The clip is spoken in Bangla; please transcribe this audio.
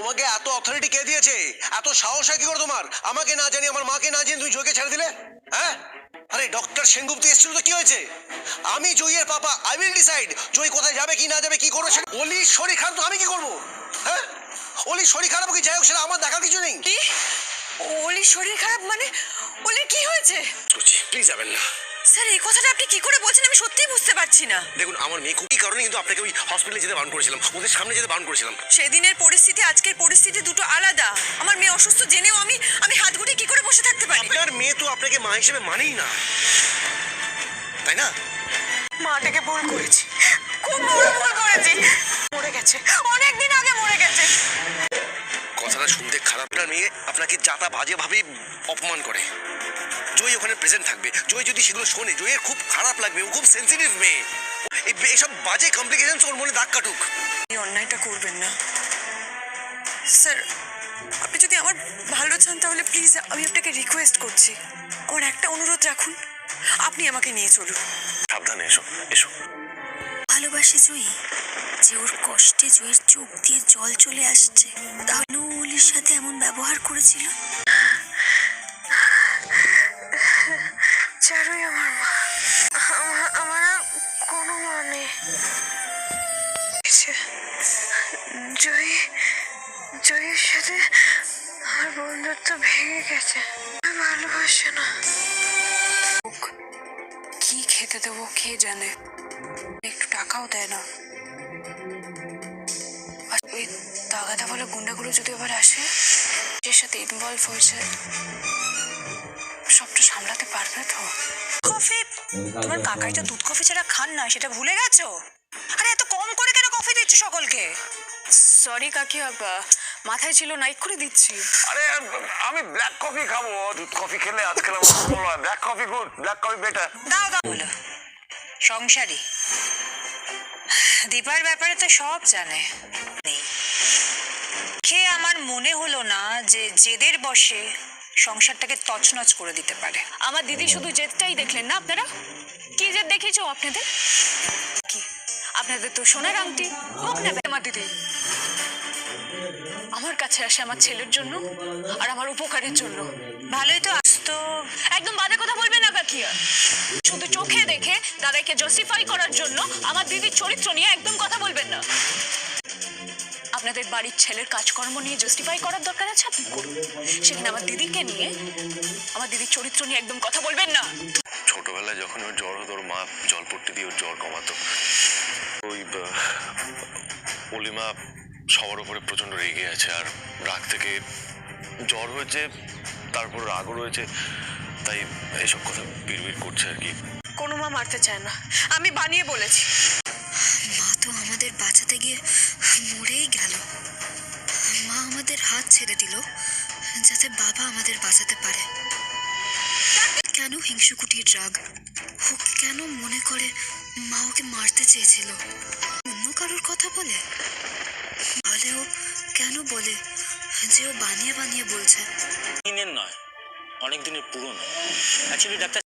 তোমাকে এত অথরিটি কে দিয়েছে? এত সাহস হয় কি করে তোমার? আমাকে না জানি আমার মাকে না জানি তুমি জয়কে ছেড়ে দিলে? হ্যাঁ? আরে ডক্টর সেনগুপ্ত এসেছিল তো কি হয়েছে? আমি জয়ের papa I will decide Joy কোথায় যাবে কি না যাবে কি করবে সেটা অলির শরীর খারাপ তো আমি কি করব? হ্যাঁ? অলির শরীর খারাপ কি? যাই হোক সেটা আমার দেখার কিছু নেই। কি? ওলির শরীর খারাপ মানে ওলির কি হয়েছে? প্লিজ যাবেন না। স্যার এই কথাটা আপনি কি করে বলছেন? আমি সত্যিই বুঝতে পারছি না। দেখুন আমার মেয়ে খুবই কারণে কিন্তু আপনাকে ওই হসপিটালে যেতে বারণ করেছিলাম। ওদের সামনে যেতে বারণ করেছিলাম। সেদিনের পরিস্থিতি আজকের পরিস্থিতি দুটো আলাদা। আমার মেয়ে অসুস্থ জেনেও আমি আমি হাত গুটি কি করে বসে থাকতে পারি? আপনার মেয়ে তো আপনাকে মা হিসেবে মানেই না। তাই না? মাটাকে ভুল করেছি। মেয়ে আপনাকে যাতা বাজে ভাবে অপমান করে। জয় ওখানে প্রেজেন্ট থাকবে। জয় যদি সেগুলো শোনে জয়ের খুব খারাপ লাগবে ও খুব সেন্সিটিভ মেয়ে। এই এসব বাজে কমপ্লিকেশন ওর মনে দাগ কাটুক। এই অন্যায়টা করবেন না। স্যার আপনি যদি আমার ভালো চান তাহলে প্লিজ আমি আপনাকে রিকোয়েস্ট করছি। আমার একটা অনুরোধ রাখুন। আপনি আমাকে নিয়ে চলুন। সাবধানে এসো এসো। ভালোবাসে জয়ী যে ওর কষ্টে জয়ের চোখ দিয়ে জল চলে আসছে। তাহলে উলির সাথে এমন ব্যবহার করেছিল? চারুই আমার মা। আমার কোনো মা নেই। জয়ী জয়ীর সাথে আমার বন্ধুত্ব ভেঙে গেছে। ভালোবাসে না। খেতে দেবো কে জানে? একটু টাকাও দেয় না। আর ওই তাগাদা বলে গুন্ডাগুলো যদি আবার আসে যে সাথে ইনভলভ হয়েছে, সবটা সামলাতে পারবে তো? কফি! তোমার কাকাই তো দুধ কফি ছাড়া খান না, সেটা ভুলে গেছো? আরে এত কম করে কেন কফি দিচ্ছ সকলকে? সরি কাকি আব্বা মাথায় ছিল না করে দিচ্ছি। আরে আমি ব্ল্যাক কফি খাব দুধ কফি খেলে আজকাল আমার ভালো হয় black coffee good black coffee better দাও দাও বলো। সংসারী। দীপার ব্যাপারে তো সব জানে। নেই। খেয়ে আমার মনে হলো না যে জেদের বসে সংসারটাকে তছনছ করে দিতে পারে। আমার দিদি শুধু জেদটাই দেখলেন না আপনারা? কি জেদ দেখিয়েছো আপনাদের? কি? আপনাদের তো সোনার আংটি। হোক না আমার দিদি। আমার কাছে আসে আমার ছেলের জন্য আর আমার উপকারের জন্য। ভালোই তো আসতো একদম বাজে কথা বলবে না কাকিয়া শুধু চোখে দেখে দাদাকে জাস্টিফাই করার জন্য আমার দিদির চরিত্র নিয়ে একদম কথা বলবেন না। আপনাদের বাড়ির ছেলের কাজকর্ম নিয়ে জাস্টিফাই করার দরকার আছে আপনি সেখানে আমার দিদিকে নিয়ে আমার দিদির চরিত্র নিয়ে একদম কথা বলবেন না। ছোটবেলায় যখন ওর জ্বর হতো, ওর মা জলপট্টি দিয়ে ওর জ্বর কমাতো। ওই অলিমা সবার উপরে প্রচণ্ড রেগে আছে আর রাগ থেকে জ্বর হয়েছে তারপর রাগও রয়েছে তাই এসব কথা বিড়বিড় করছে আর কি। কোনো মা মারতে চায় না। আমি বানিয়ে বলেছি। মা তো আমাদের বাঁচাতে গিয়ে মরেই গেল। মা আমাদের হাত ছেড়ে দিল যাতে বাবা আমাদের বাঁচাতে পারে। কেন হিংসুকুটির রাগ? ও কেন মনে করে মা ওকে মারতে চেয়েছিল? অন্য কারোর কথা বলে? তাহলে ও কেন বলে? যে ও বানিয়ে বানিয়ে বলছে। দিনের নয়, অনেক দিনের পুরনো। Actually doctor